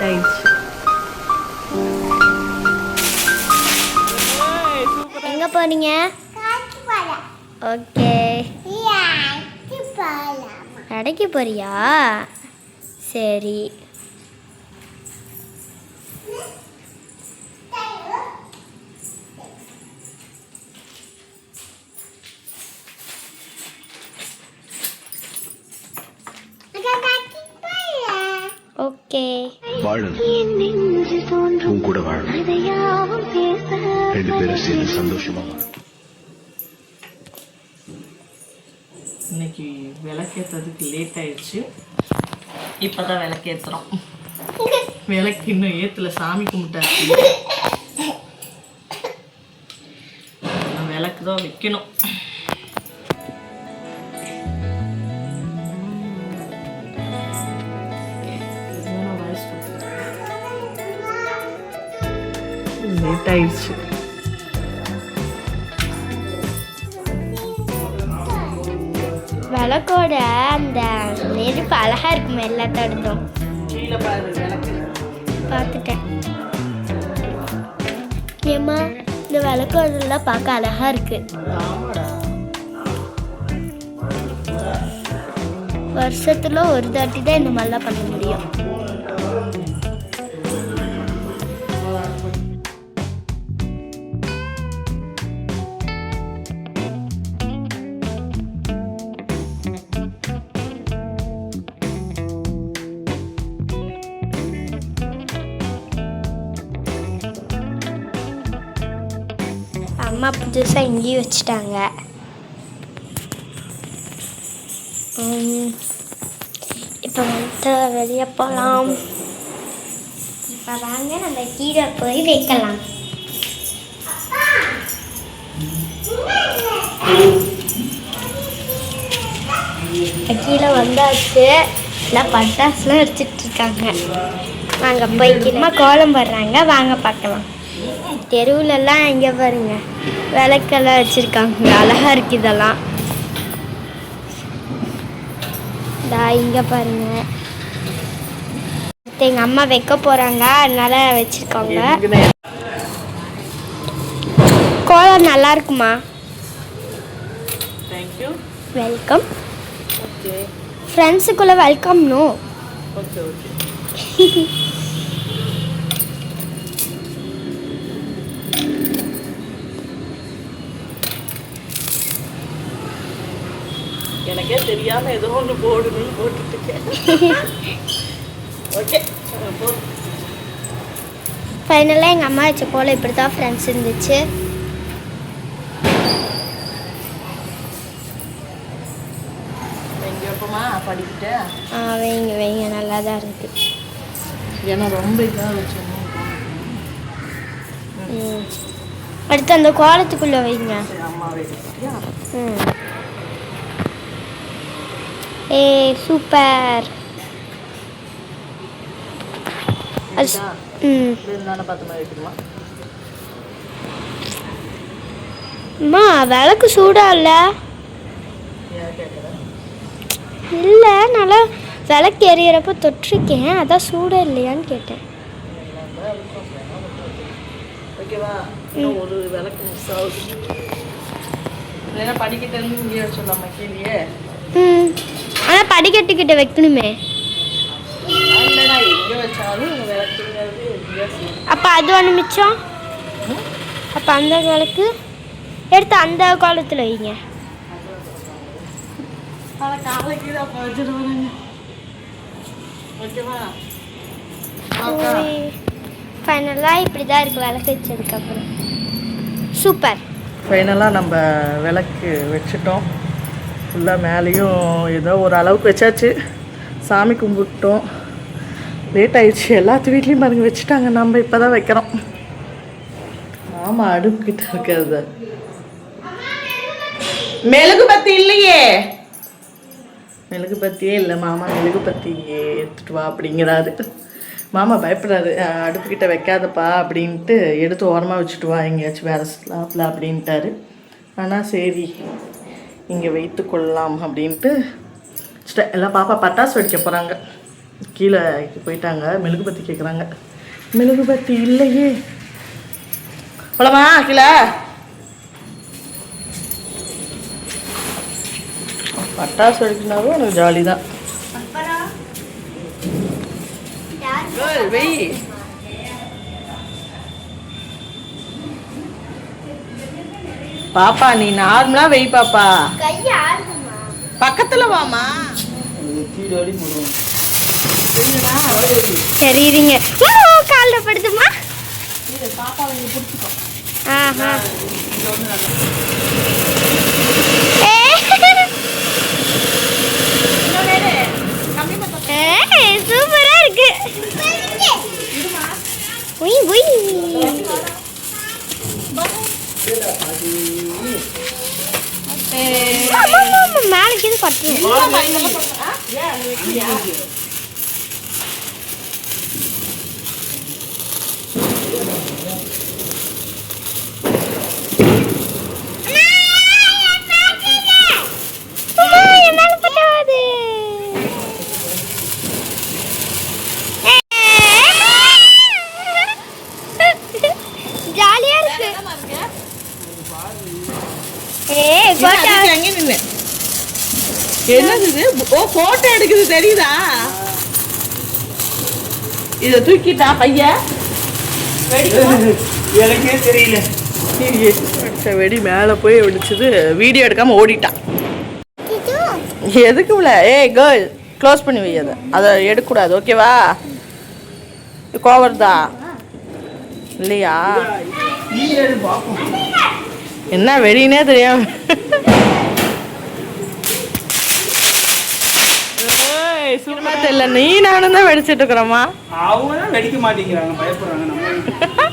Late ஆயிடுச்சு எங்கே போறீங்க ஓகே கடைக்கு போறியா சரி ஓகே வாழணும். உன் கூட வாழணும். ரெண்டு பேரும் சேர்ந்து சந்தோஷமா வாழணும். இன்னைக்கு விளக்கேற்றதுக்கு லேட் ஆயிடுச்சு. இப்போதான் விளக்கேற்றுறோம் விளக்கு இன்னும் ஏத்துல சாமி கும்பிட்டாச்சு இன்னும் விளக்கு தான் வைக்கணும். லேட் ஆயிடுச்சு விளக்கோட அந்த நெருப்பு அழகா இருக்கும் எல்லாத்தோடதும் பார்த்துட்டேன் ஏம்மா இந்த விளக்கோடெல்லாம் பார்க்க அழகா இருக்கு வருஷத்துல ஒரு தாட்டி தான் இந்த மாதிரிலாம் பண்ண முடியும் அம்மா புதுசாக இங்கேயும் வச்சுட்டாங்க. இப்போ வந்து வெளியே போகலாம் இப்போ வாங்க நம்ம கீழே போய் வைக்கலாம். கீழே வந்தாச்சு. எல்லாம் பட்டாசுலாம் வச்சுட்டு இருக்காங்க. போய் அம்மா கோலம் போடுறாங்க. வாங்க பார்க்கலாம். தெருவுலலாம் இங்கே பாருங்க விளக்கெல்லாம் வச்சுருக்காங்க. அழகாக இருக்கு இதெல்லாம். தா இங்கே பாருங்க. எங்கள் அம்மா வைக்க போகிறாங்க அதனால வச்சுருக்காங்க. கோலம் நல்லா இருக்குமா? வெல்கம் ஃப்ரெண்ட்ஸுக்குள்ளே வெல்கம்னு ஓகே ஓகே எனக்கே தெரியாம ஏதோ ஒன்று போடணும்னு போட்டுட்டு இருக்கேன் ஓகே ஃபைனலாக எங்கள் அம்மா வச்ச கோலம் இப்படி தான் ஃப்ரெண்ட்ஸ் இருந்துச்சு ஆ, வைங்க வைங்க நல்லா தான் இருக்குது ஏன்னா ரொம்ப இதாக வச்சோம் ம். அடுத்து அந்த கோலத்துக்குள்ளே வைங்க. ம். ஏ சூப்பர். அம்மா விளக்கு சூடா இல்லை? இல்லை நல்லா விளக்கு எரியறப்ப தொட்டிருக்கேன். அதான் சூடா இல்லையான்னு கேட்டேன். ஒரு விளக்கு மிஸ் ஆகுது. இல்லைன்னா படிக்கிட்டு இருந்து இங்கேயே வச்சிடலாமா கீழே ம். ஆனால் படிக்கட்டுக்கிட்ட வைக்கணுமே. அப்போ அது ஒன்று மிச்சம்? அப்போ அந்த விளக்கு எடுத்து அந்த கோலத்தில் வைங்க. ஃபைனலாக இப்படி தான் இருக்குது விளக்கு வச்சதுக்கப்புறம் சூப்பர். ஃபைனலாக நம்ம விளக்கு வச்சுட்டோம். ஃபுல்லாக மேலேயும் ஏதோ ஒரு அளவுக்கு வச்சாச்சு. சாமி கும்பிட்டோம். லேட் ஆயிடுச்சு. எல்லாத்து வீட்லேயும் பாருங்க வச்சுட்டாங்க. நம்ம இப்போ தான் வைக்கிறோம். ஆமாம் அடுப்புக்கிட்ட இருக்காது மெழுகு பத்தி இல்லையே. மெழுகு பத்தியே இல்லை மாமா. மெழுகு பத்தி எடுத்துட்டு வா அப்படிங்கிறாரு. மாமா பயப்படுறாரு. அடுப்புக்கிட்ட வைக்காதப்பா அப்படின்ட்டு எடுத்து ஓரமாக வச்சுட்டு வா எங்கேயாச்சும் வேறு ஸ்லாப்பில் அப்படின்ட்டாரு. ஆனால் சரி இங்கே வைத்து கொள்ளலாம் அப்படின்ட்டு எல்லாம் பாப்பா பட்டாசு வெடிக்க போகிறாங்க கீழே போயிட்டாங்க. மெழுகுபத்தி கேட்குறாங்க மெழுகுபத்தி இல்லையே. போலாமா கீழே? பட்டாசு வெடிக்கினாலும் எனக்கு ஜாலி தான் வெய். பாப்பா நீ நார்மலா வெய் பாப்பா. பக்கத்துல வாமா தெரியுதுங்க. காலில் படுத்துமா? ஆஹா. சூப்பரா மேலே கீழே பட்டு அம்மா, என் மேல பட்டாது. ஜாலியா இருக்கு ஏய் கோட்டா அங்கே நின்னு என்னது? இது ஓ போட்டோ எடுக்குது தெரியுதா? இத தூக்கிட்டா பையன் எனக்கே தெரியல. வெடி மேலே போய் வெடிச்சது வீடியோ எடுக்காம ஓடிட்டான் எதுக்கு இவ்வளோ? ஏய் கேர்ள் க்ளோஸ் பண்ணி வை அதை. அதை எடுக்கக்கூடாது ஓகேவா கோவர்தா. இல்லையா? என்ன வெடினே தெரியாம ஏய், சும்மா தெரியல. நீ நானும் தான் வெடிச்சிட்டு இருக்கிறோமா அவங்க வெடிக்க மாட்டேங்கிறாங்க பயப்படுறாங்க நம்ம